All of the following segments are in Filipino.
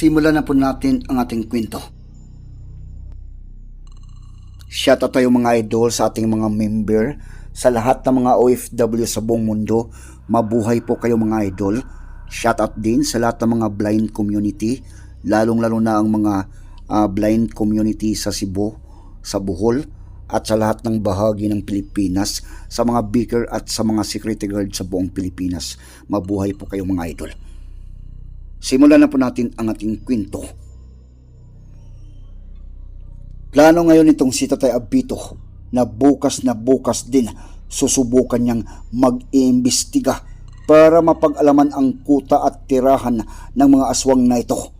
Simulan na po natin ang ating kwento. Shout out tayo mga idol sa ating mga member, sa lahat ng mga OFW sa buong mundo. Mabuhay po kayo mga idol. Shout out din sa lahat ng mga blind community, lalong-lalo na ang mga ah, blind community sa Cebu, sa Bohol, at sa lahat ng bahagi ng Pilipinas, sa mga beaker at sa mga security guard sa buong Pilipinas. Mabuhay po kayo mga idol. Simulan na po natin ang ating kwento. Plano ngayon itong si Tatay Abito na bukas na bukas din susubukan niyang mag-iimbestiga para mapag-alaman ang kuta at tirahan ng mga aswang na ito.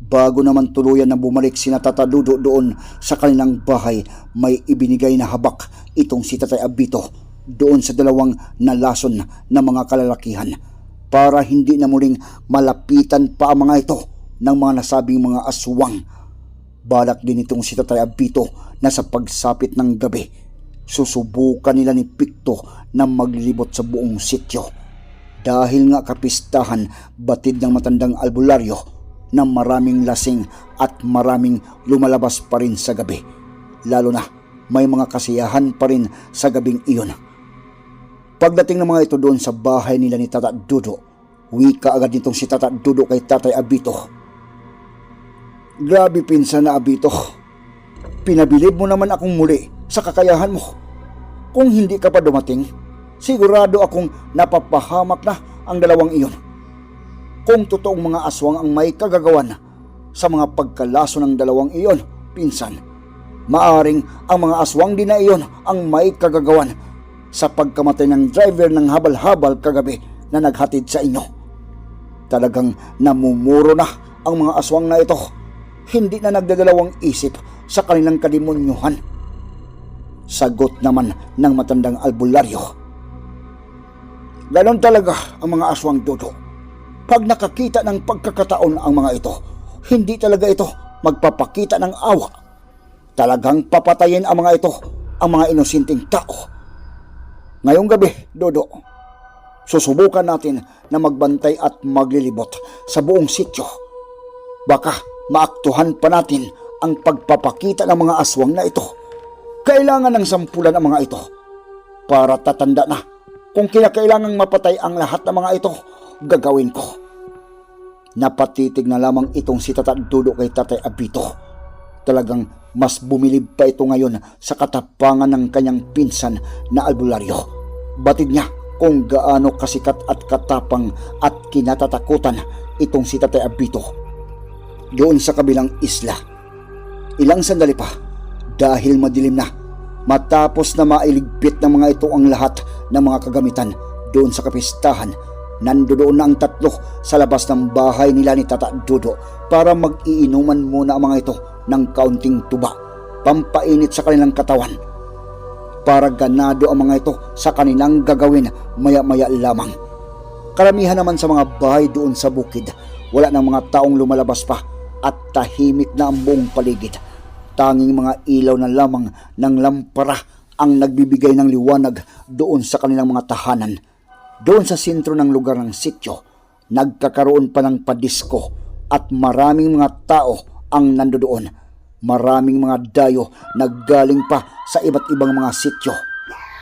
Bago naman tuluyan na bumalik si Natatadudo doon sa kanilang bahay, may ibinigay na habak itong si Tatay Abito doon sa dalawang nalason na mga kalalakihan para hindi na muling malapitan pa ang mga ito ng mga nasabing mga aswang. Balak din itong si Tatay Abito na sa pagsapit ng gabi, susubukan nila ni Pikto na maglibot sa buong sityo. Dahil nga kapistahan, batid ng matandang albularyo na maraming lasing at maraming lumalabas pa rin sa gabi. Lalo na may mga kasiyahan pa rin sa gabing iyon. Pagdating ng mga ito doon sa bahay nila ni Tata Dudo, wika agad nitong si Tata Dudo kay Tatay Abito. Grabe pinsan na Abito. Pinabilib mo naman akong muli sa kakayahan mo. Kung hindi ka pa dumating, sigurado akong napapahamak na ang dalawang iyon. Kung totoong mga aswang ang may kagagawan sa mga pagkalaso ng dalawang iyon, pinsan, maaring ang mga aswang din na iyon ang may kagagawan sa pagkamatay ng driver ng habal-habal kagabi na naghatid sa inyo. Talagang namumuro na ang mga aswang na ito. Hindi na nagdadalawang isip sa kanilang kademonyuhan. Sagot naman ng matandang albularyo. Ganon talaga ang mga aswang dodo. Pag nakakita ng pagkakataon ang mga ito, hindi talaga ito magpapakita ng awa. Talagang papatayin ang mga ito, ang mga inosinteng tao. Ngayong gabi, Dodo, susubukan natin na magbantay at maglilibot sa buong sityo. Baka maaktuhan pa natin ang pagpapakita ng mga aswang na ito. Kailangan ng sampulan ang mga ito para tatanda na kung kinakailangang mapatay ang lahat ng mga ito, gagawin ko. Napatitig na lamang itong si Tata Dudo kay Tatay Abito. Talagang mas bumilib pa ito ngayon sa katapangan ng kanyang pinsan na albularyo. Batid niya kung gaano kasikat at katapang at kinatatakutan itong si Tatay Abito. Doon sa kabilang isla, ilang sandali pa dahil madilim na matapos na mailigpit ng mga ito ang lahat ng mga kagamitan doon sa kapistahan nandoon na ang tatlo sa labas ng bahay nila ni Tata Dudo para mag-iinuman muna ang mga ito ng kaunting tuba, pampainit sa kanilang katawan. Para ganado ang mga ito sa kanilang gagawin maya-maya lamang. Karamihan naman sa mga bahay doon sa bukid, wala ng mga taong lumalabas pa at tahimik na ang buong paligid. Tanging mga ilaw na lamang ng lampara ang nagbibigay ng liwanag doon sa kanilang mga tahanan doon sa sentro ng lugar ng sityo, nagkakaroon pa ng padisko at maraming mga tao ang nandoon. Maraming mga dayo naggaling pa sa iba't ibang mga sityo.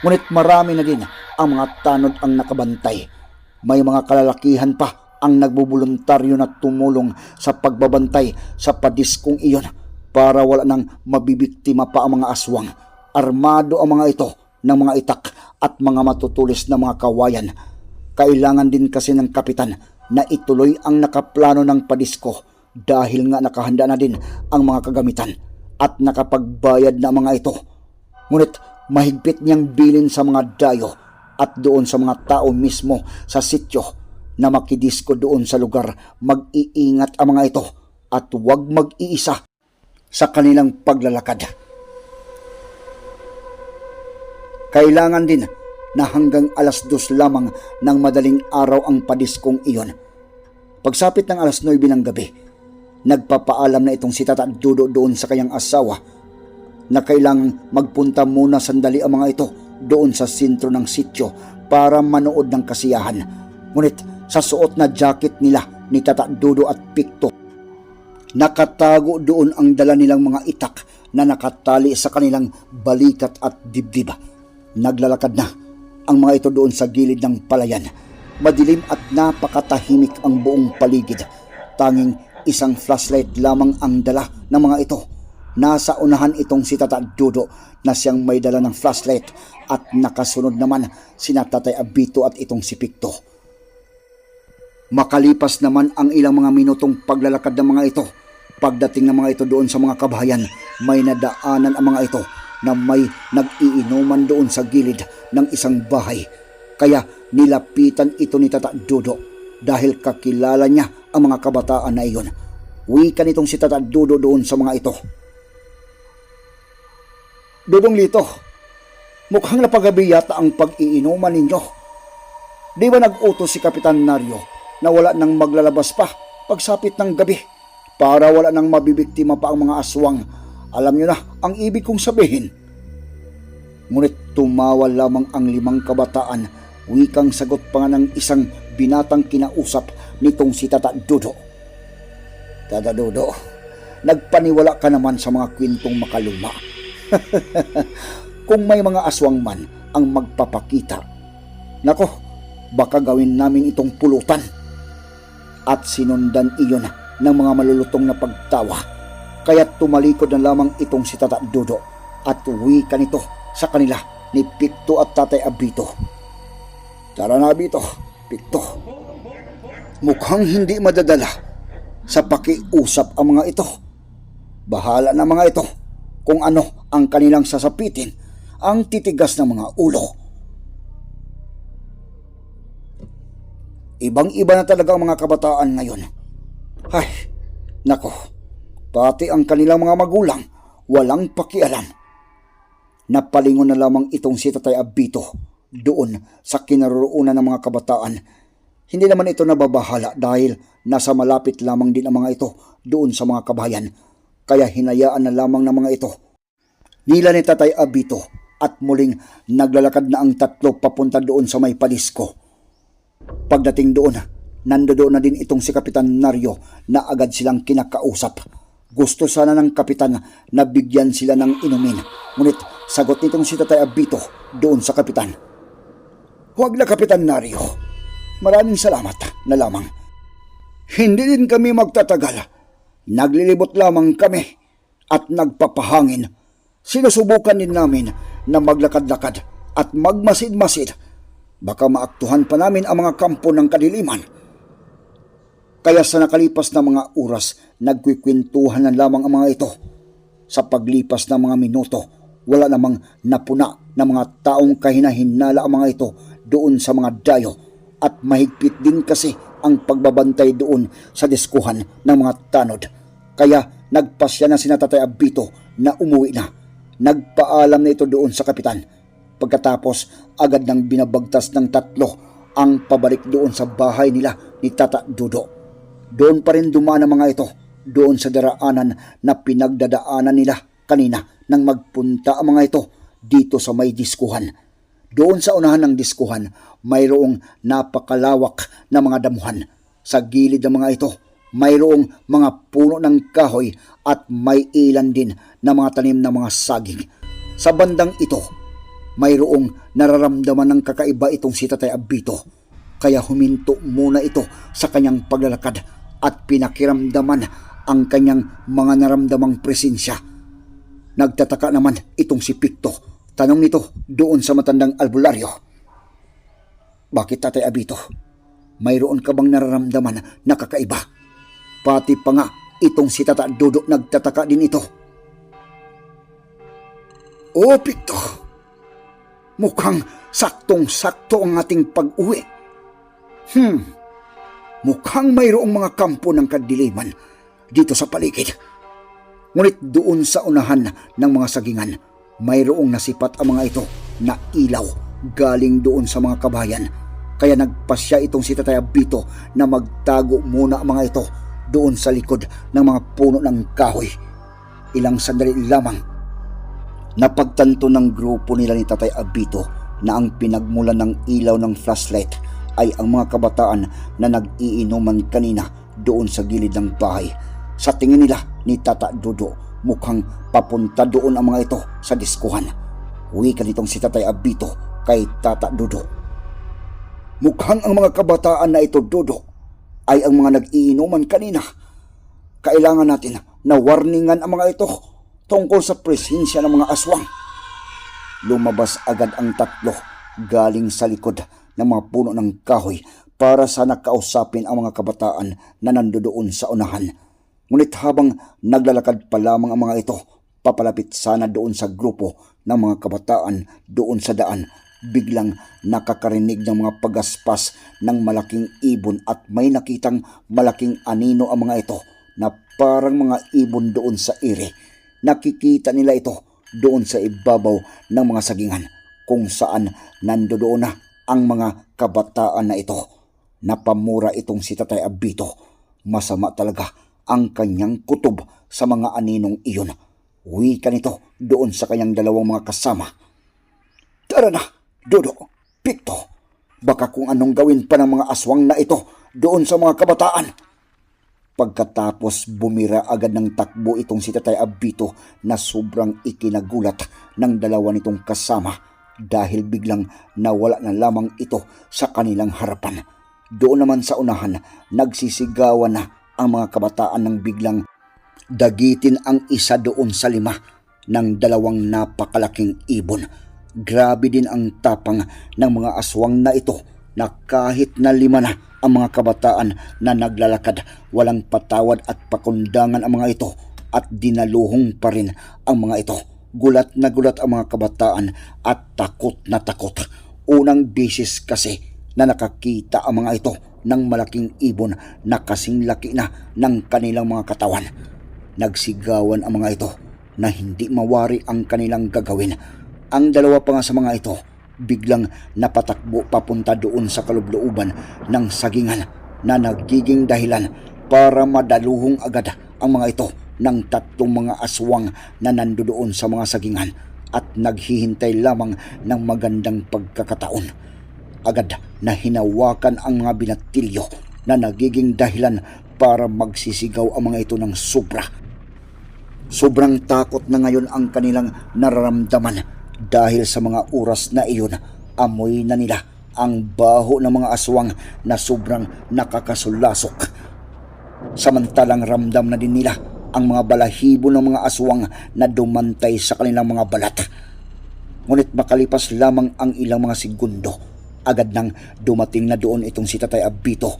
Ngunit marami na din ang mga tanod ang nakabantay. May mga kalalakihan pa ang nagbubuluntaryo na tumulong sa pagbabantay sa padiskong iyon para wala nang mabibiktima pa ang mga aswang. Armado ang mga ito ng mga itak at mga matutulis na mga kawayan. Kailangan din kasi ng kapitan na ituloy ang nakaplano ng padisko dahil nga nakahanda na din ang mga kagamitan at nakapagbayad na mga ito. Ngunit mahigpit niyang bilin sa mga dayo at doon sa mga tao mismo sa sityo na makidisko doon sa lugar mag-iingat ang mga ito at huwag mag-iisa sa kanilang paglalakad. Kailangan din na hanggang alas dos lamang ng madaling araw ang padiskong iyon. Pagsapit ng alas 9 ng gabi, nagpapaalam na itong si Tata Dudo doon sa kanyang asawa na kailangang magpunta muna sandali ang mga ito doon sa sentro ng sityo para manood ng kasiyahan. Ngunit sa suot na jacket nila ni Tata Dudo at Pikto, Nakatago doon ang dala nilang mga itak na nakatali sa kanilang balikat at dibdib. Naglalakad na ang mga ito doon sa gilid ng palayan. Madilim at napakatahimik ang buong paligid. Tanging isang flashlight lamang ang dala ng mga ito. Nasa unahan itong si Tata Dudo na siyang may dala ng flashlight at nakasunod naman si Tatay Abito at itong si Pikto. Makalipas naman ang ilang mga minutong paglalakad ng mga ito. Pagdating ng mga ito doon sa mga kabahayan, may nadaanan ang mga ito na may nag-iinuman doon sa gilid ng isang bahay. Kaya nilapitan ito ni Tata Dudo dahil kakilala niya ang mga kabataan na iyon. Wika nitong si Tata Dudo doon sa mga ito. Dudong Lito, mukhang napagabi yata ang pag-iinuman ninyo. Di ba nag-utos si Kapitan Nario na wala nang maglalabas pa pagsapit ng gabi para wala nang mabibiktima pa ang mga aswang? Alam nyo na ang ibig kong sabihin. Ngunit tumawa lamang ang limang kabataan, wikang sagot pa nga ng isang binatang kinausap nitong si Tata Dudo. Tata Dudo, nagpaniwala ka naman sa mga kwentong makaluma. Kung may mga aswang man ang magpapakita, nako, baka gawin namin itong pulutan. At sinundan iyon ng mga malulutong na pagtawa. Kaya tumalikod na lamang itong si Tata Dudo at uwi ka nito sa kanila ni Pikto at Tatay Abito. Tara na Abito, Pikto. Mukhang hindi madadala sa pakiusap ang mga ito. Bahala na mga ito kung ano ang kanilang sasapitin ang titigas ng mga ulo. Ibang-iba na talaga ang mga kabataan ngayon. Ay, nako, pati ang kanilang mga magulang walang pakialam. Napalingon na lamang itong si Tatay Abito doon sa kinaroroonan ng mga kabataan. Hindi naman ito nababahala dahil nasa malapit lamang din ang mga ito doon sa mga kabayan. Kaya hinayaan na lamang ng mga ito. Nila ni Tatay Abito at muling naglalakad na ang tatlo papunta doon sa may palisko. Pagdating doon, nandoon na din itong si Kapitan Nario na agad silang kinakausap. Gusto sana ng kapitan na bigyan sila ng inumin. Ngunit sagot nitong si Tatay Abito doon sa kapitan. Huwag na Kapitan Nario. Maraming salamat na lamang. Hindi din kami magtatagal. Naglilibot lamang kami at nagpapahangin. Sinusubukan din namin na maglakad-lakad at magmasid-masid. Baka maaktuhan pa namin ang mga kampo ng kadiliman. Kaya sa nakalipas na mga oras, nagkwikwentuhan na lamang ang mga ito. Sa paglipas ng mga minuto, wala namang napuna ng mga taong kahinahinala ang mga ito doon sa mga dayo at mahigpit din kasi ang pagbabantay doon sa diskuhan ng mga tanod. Kaya nagpasya na si Tatay Abito na umuwi na. Nagpaalam na ito doon sa kapitan. Pagkatapos, agad nang binabagtas ng tatlo ang pabalik doon sa bahay nila ni Tata Dudo. Doon pa rin dumaan ang mga ito, doon sa daraanan na pinagdadaanan nila kanina nang magpunta ang mga ito dito sa may diskuhan. Doon sa unahan ng diskuhan, mayroong napakalawak na mga damuhan. Sa gilid ng mga ito, mayroong mga puno ng kahoy at may ilan din na mga tanim na mga saging. Sa bandang ito, mayroong nararamdaman ng kakaiba itong si Tatay Abito. Kaya huminto muna ito sa kanyang paglalakad at pinakiramdaman ang kanyang mga naramdamang presensya. Nagtataka naman itong si Pikto. Tanong nito doon sa matandang albularyo. Bakit Tatay Abito? Mayroon ka bang nararamdaman na kakaiba? Pati pa nga itong si Tata Dodo nagtataka din ito. O Pikto, mukhang saktong-sakto ang ating pag-uwi. Hmm, mukhang mayroong mga kampo ng kadiliman dito sa paligid. Ngunit doon sa unahan ng mga sagingan, mayroong nasipat ang mga ito na ilaw galing doon sa mga kabayan. Kaya nagpasya itong si Tatay Abito na magtago muna ang mga ito doon sa likod ng mga puno ng kahoy. Ilang sandali lamang, napagtanto ng grupo nila ni Tatay Abito na ang pinagmulan ng ilaw ng flashlight ay ang mga kabataan na nag-iinuman kanina doon sa gilid ng bahay. Sa tingin nila ni Tata Dudo, mukhang papunta doon ang mga ito sa diskuhan. Uwi ka nitong si Tatay Abito kay Tata Dudo. Mukhang ang mga kabataan na ito, Dudo, ay ang mga nag-iinuman kanina. Kailangan natin na warningan ang mga ito tungkol sa presensya ng mga aswang. Lumabas agad ang tatlo galing sa likod ng mga puno ng kahoy para sana kausapin ang mga kabataan na nandoon sa unahan. Ngunit habang naglalakad pa lamang ang mga ito, papalapit sana doon sa grupo ng mga kabataan doon sa daan, biglang nakakarinig ng mga pagaspas ng malaking ibon at may nakitang malaking anino ang mga ito na parang mga ibon doon sa ire. Nakikita nila ito doon sa ibabaw ng mga sagingan kung saan nandoon na ang mga kabataan na ito. Napamura itong si Tatay Abito. Masama talaga ang kanyang kutob sa mga aninong iyon. Uwi ka nito doon sa kanyang dalawang mga kasama. Tara na, Dodo, Pikto. Baka kung anong gawin pa ng mga aswang na ito doon sa mga kabataan. Pagkatapos bumira agad ng takbo itong si Tatay Abito na sobrang ikinagulat ng dalawa nitong kasama dahil biglang nawala na lamang ito sa kanilang harapan. Doon naman sa unahan, nagsisigawan na ang mga kabataan ng biglang dagitin ang isa doon sa lima ng dalawang napakalaking ibon. Grabe din ang tapang ng mga aswang na ito na kahit na lima na ang mga kabataan na naglalakad, walang patawad at pakundangan ang mga ito at dinaluhong pa rin ang mga ito. Gulat na gulat ang mga kabataan at takot na takot. Unang bisis kasi na nakakita ang mga ito ng malaking ibon na kasing laki na ng kanilang mga katawan. Nagsigawan ang mga ito na hindi mawari ang kanilang gagawin. Ang dalawa pa nga sa mga ito, biglang napatakbo papunta doon sa kalublooban ng sagingan na nagiging dahilan para madaluhong agad ang mga ito ng tatlong mga aswang na nandoon sa mga sagingan at naghihintay lamang ng magandang pagkakataon. Agad na hinawakan ang mga binatilyo na nagiging dahilan para magsisigaw ang mga ito ng sobra. Sobrang takot na ngayon ang kanilang nararamdaman dahil sa mga oras na iyon, amoy na nila ang baho ng mga aswang na sobrang nakakasulasok. Samantalang ramdam na din nila ang mga balahibo ng mga aswang na dumantay sa kanilang mga balat. Ngunit makalipas lamang ang ilang mga segundo, agad nang dumating na doon itong si Tatay Abito.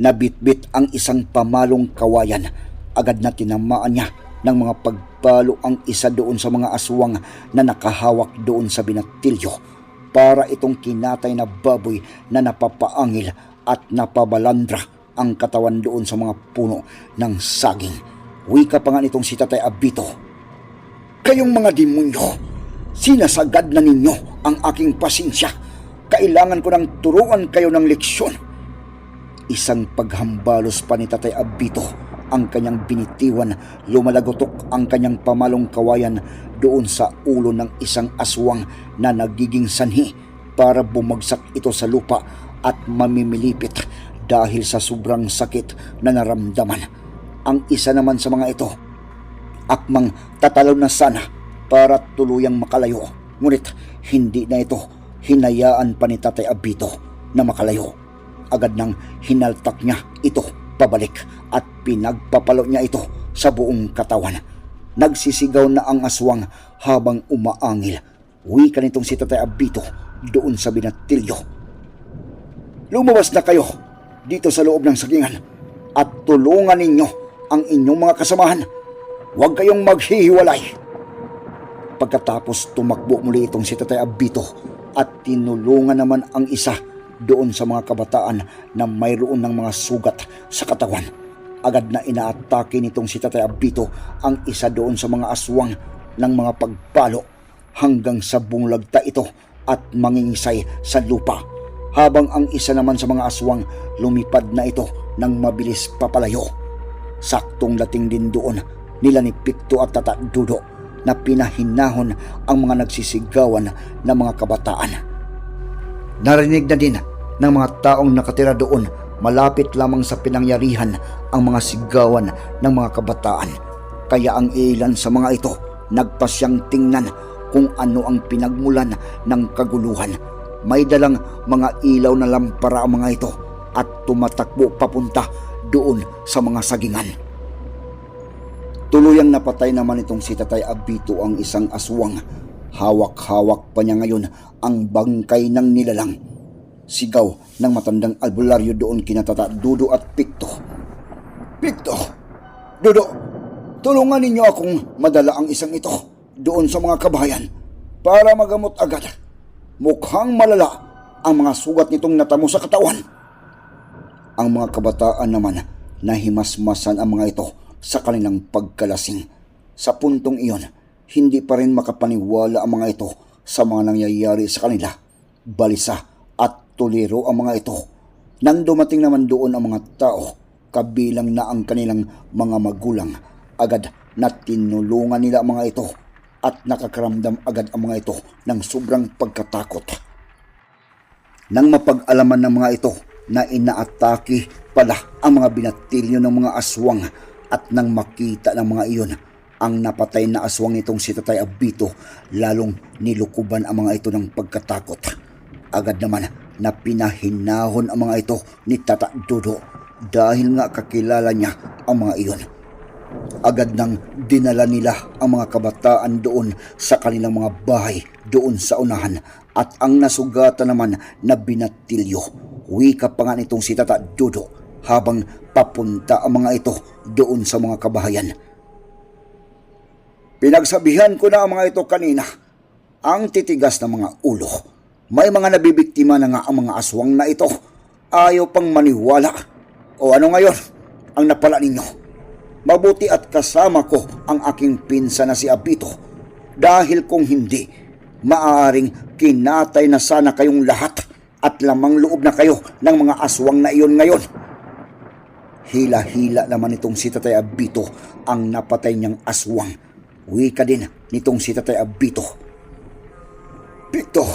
Nabitbit ang isang pamalong kawayan. Agad na tinamaan niya ng mga pagpalo ang isa doon sa mga aswang na nakahawak doon sa binatilyo para itong kinatay na baboy na napapaangil at napabalandra ang katawan doon sa mga puno ng saging. Wika pa nga nitong si Tatay Abito. Kayong mga demonyo, sinasagad na ninyo ang aking pasensya. Kailangan ko nang turuan kayo ng leksyon. Isang paghambalos pa ni Tatay Abito ang kanyang binitiwan, lumalagotok ang kanyang pamalong kawayan doon sa ulo ng isang aswang na nagiging sanhi para bumagsak ito sa lupa at mamimilipit dahil sa sobrang sakit na naramdaman. Ang isa naman sa mga ito, akmang tatalaw na sana para tuluyang makalayo. Ngunit hindi na ito hinayaan pa ni Tatay Abito na makalayo. Agad nang hinaltak niya ito pabalik at pinagpapalo niya ito sa buong katawan. Nagsisigaw na ang aswang habang umaangil. Uwi ka nitong si Tatay Abito doon sa binatilyo. Lumabas na kayo dito sa loob ng sagingan at tulungan ninyo ang inyong mga kasamahan. Huwag kayong maghihiwalay. Pagkatapos tumakbo muli itong si Tatay Abito at tinulungan naman ang isa doon sa mga kabataan na mayroon ng mga sugat sa katawan. Agad na inaatake nitong si Tatay Abito ang isa doon sa mga aswang ng mga pagpalo hanggang sa bunglagta ito at mangingisay sa lupa. Habang ang isa naman sa mga aswang lumipad na ito ng mabilis papalayo. Saktong dating din doon nila ni Pikto at Tata Dudo na pinahinahon ang mga nagsisigawan ng mga kabataan. Narinig na din ng mga taong nakatira doon Malapit lamang sa pinangyarihan ang mga sigawan ng mga kabataan. Kaya ang ilan sa mga ito nagpasyang tingnan kung ano ang pinagmulan ng kaguluhan. May dalang mga ilaw na lampara ang mga ito at tumatakbo papunta doon sa mga sagingan. Tuluyang napatay naman itong si Tatay Abito ang isang aswang. Hawak-hawak pa niya ngayon ang bangkay ng nilalang. Sigaw ng matandang albularyo doon kina Tata Dudo at Pikto. Pikto! Dudo! Tulungan ninyo akong madala ang isang ito doon sa mga kabayan para magamot agad. Mukhang malala ang mga sugat nitong natamo sa katawan. Ang mga kabataan naman nahimasmasan ang mga ito sa kanilang pagkalasing. Sa puntong iyon, hindi pa rin makapaniwala ang mga ito sa mga nangyayari sa kanila. Balisa at tuliro ang mga ito. Nang dumating naman doon ang mga tao, kabilang na ang kanilang mga magulang, agad na tinulungan nila ang mga ito at nakakaramdam agad ang mga ito ng sobrang pagkatakot. Nang mapag-alaman ng mga ito na inaatake pala ang mga binatilyo ng mga aswang at nang makita ng mga iyon ang napatay na aswang nitong si Tatay Abito lalong nilukuban ang mga ito ng pagkatakot. Agad naman na pinahinahon ang mga ito ni Tata Dodo dahil nga kakilala niya ang mga iyon. Agad nang dinala nila ang mga kabataan doon sa kanilang mga bahay doon sa unahan at ang nasugatan naman na binatilyo. Wika pa nga nitong si Tata Dodo habang papunta ang mga ito doon sa mga kabahayan. Pinagsabihan ko na ang mga ito kanina. Ang titigas ng mga ulo. May mga nabibiktima na nga ang mga aswang na ito. Ayaw pang maniwala. O ano ngayon ang napala ninyo? Mabuti at kasama ko ang aking pinsa na si Abito. Dahil kung hindi, maaaring kinatay na sana kayong lahat at lamang loob na kayo ng mga aswang na iyon ngayon. Hila-hila naman itong si Tatay Abito ang napatay niyang aswang. Wika din nitong si Tatay Abito. Pito,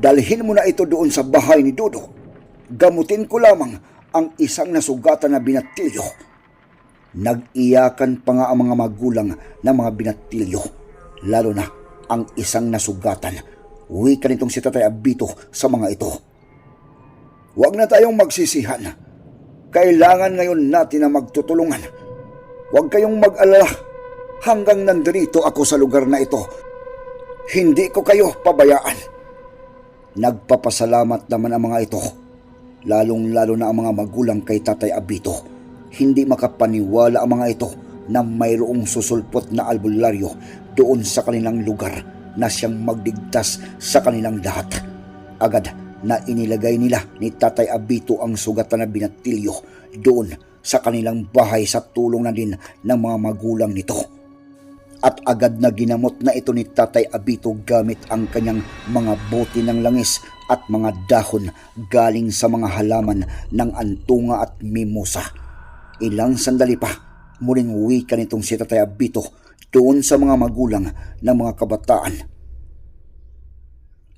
dalhin mo na ito doon sa bahay ni Dodo. Gamutin ko lamang ang isang nasugatan na binatilyo. Nag-iyakan pa nga ang mga magulang ng mga binatilyo. Lalo na ang isang nasugatan. Wika nitong si Tatay Abito sa mga ito. Huwag na tayong magsisihan. Kailangan ngayon natin na magtutulungan. Huwag kayong mag-alala hanggang nandito ako sa lugar na ito. Hindi ko kayo pabayaan. Nagpapasalamat naman ang mga ito. Lalong-lalo na ang mga magulang kay Tatay Abito. Hindi makapaniwala ang mga ito na mayroong susulpot na albularyo doon sa kanilang lugar na siyang magdigtas sa kanilang lahat. Agad na inilagay nila ni Tatay Abito ang sugatan na binatilyo doon sa kanilang bahay sa tulong na din ng mga magulang nito. At agad na ginamot na ito ni Tatay Abito gamit ang kanyang mga bote ng langis at mga dahon galing sa mga halaman ng antunga at mimosa. Ilang sandali pa, muling wika nitong si Tatay Abito doon sa mga magulang ng mga kabataan.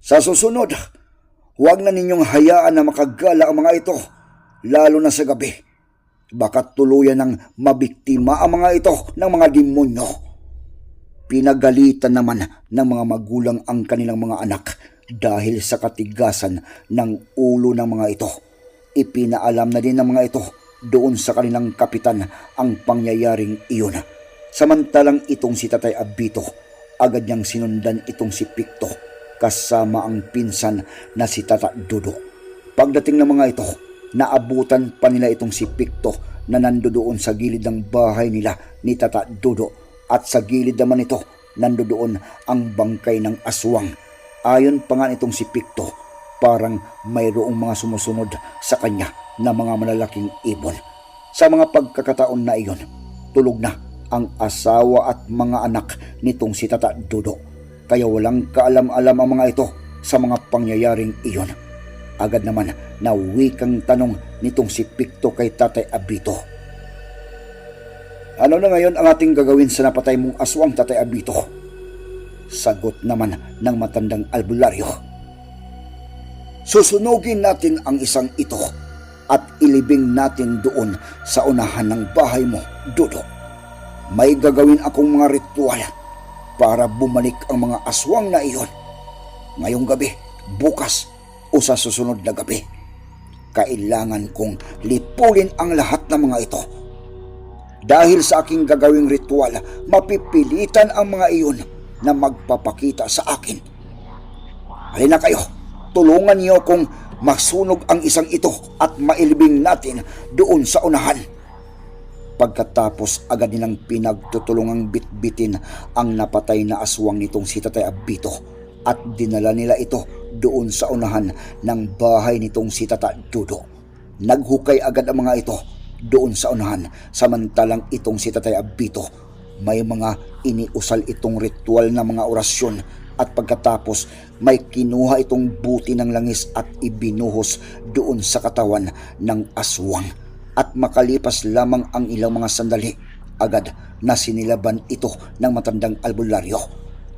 Sa susunod, huwag na ninyong hayaan na makagala ang mga ito, lalo na sa gabi. Baka tuluyan ng mabiktima ang mga ito ng mga demonyo. Pinagalitan naman ng mga magulang ang kanilang mga anak dahil sa katigasan ng ulo ng mga ito. Ipinaalam na din ng mga ito doon sa kanilang kapitan ang pangyayaring iyon. Samantalang itong si Tatay Abito, agad niyang sinundan itong si Pikto kasama ang pinsan na si Tata Dudo. Pagdating ng mga ito, naabutan pa nila itong si Pikto na nandoon sa gilid ng bahay nila ni Tata Dudo at sa gilid naman ito nandoon ang bangkay ng aswang. Ayon pa nga itong si Pikto, parang mayroong mga sumusunod sa kanya na mga malalaking ibon. Sa mga pagkakataon na iyon, tulog na ang asawa at mga anak nitong si Tata Dudo. Kaya walang kaalam-alam ang mga ito sa mga pangyayaring iyon. Agad naman na wikang tanong nitong si Pikto kay Tatay Abito. Ano na ngayon ang ating gagawin sa napatay mong aswang, Tatay Abito? Sagot naman ng matandang albularyo. Susunugin natin ang isang ito at ilibing natin doon sa unahan ng bahay mo, Dodo. May gagawin akong mga ritual para bumalik ang mga aswang na iyon. Ngayong gabi, bukas, o sa susunod na gabi. Kailangan kong lipulin ang lahat ng mga ito. Dahil sa aking gagawing ritual, mapipilitan ang mga iyon na magpapakita sa akin. Halina kayo, tulungan niyo kong masunog ang isang ito at mailibing natin doon sa unahan. Pagkatapos agad nilang pinagtutulungang bitbitin ang napatay na aswang nitong si Tatay Abito at dinala nila ito doon sa unahan ng bahay nitong si Tata Dudo. Naghukay agad ang mga ito doon sa unahan samantalang itong si Tatay Abito may mga iniusal itong ritual na mga orasyon at pagkatapos may kinuha itong buti ng langis at ibinuhos doon sa katawan ng aswang at makalipas lamang ang ilang mga sandali, agad na sinilaban ito ng matandang albularyo.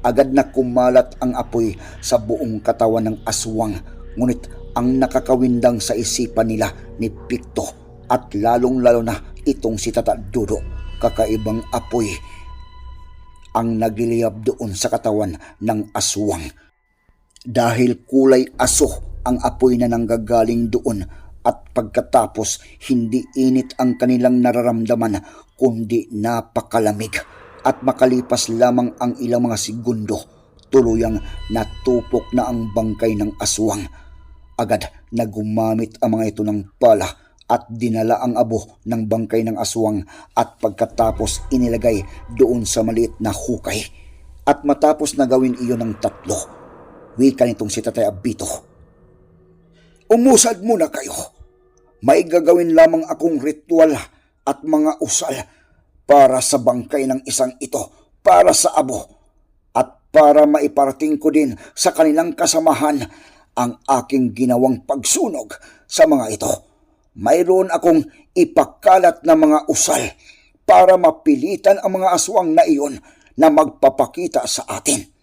Agad na kumalat ang apoy sa buong katawan ng aswang, ngunit ang nakakawindang sa isipan nila ni Pikto at lalong-lalo na itong si Tata Dudo, kakaibang apoy ang nagiliyab doon sa katawan ng aswang. Dahil kulay aso ang apoy na nanggagaling doon at pagkatapos hindi init ang kanilang nararamdaman kundi napakalamig at makalipas lamang ang ilang mga segundo tuluyang natupok na ang bangkay ng aswang. Agad na gumamit ang mga ito ng pala at dinala ang abo ng bangkay ng aswang at pagkatapos inilagay doon sa maliit na hukay. At matapos na gawin iyon ng tatlo, wika nitong si Tatay Abito. Umusad muna kayo may gagawin lamang akong ritual at mga usal para sa bangkay ng isang ito, para sa abo, at para maiparating ko din sa kanilang kasamahan ang aking ginawang pagsunog sa mga ito. Mayroon akong ipakalat na mga usal para mapilitan ang mga aswang na iyon na magpapakita sa atin.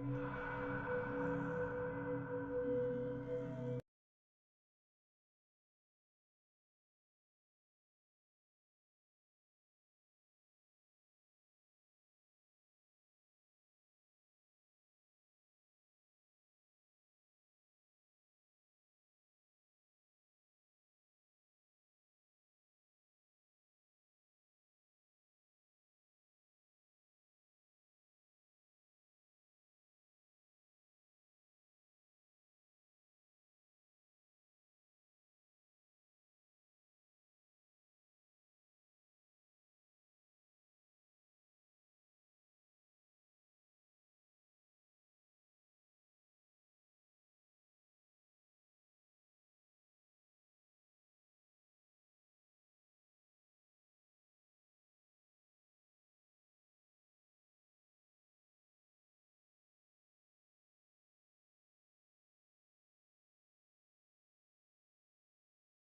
you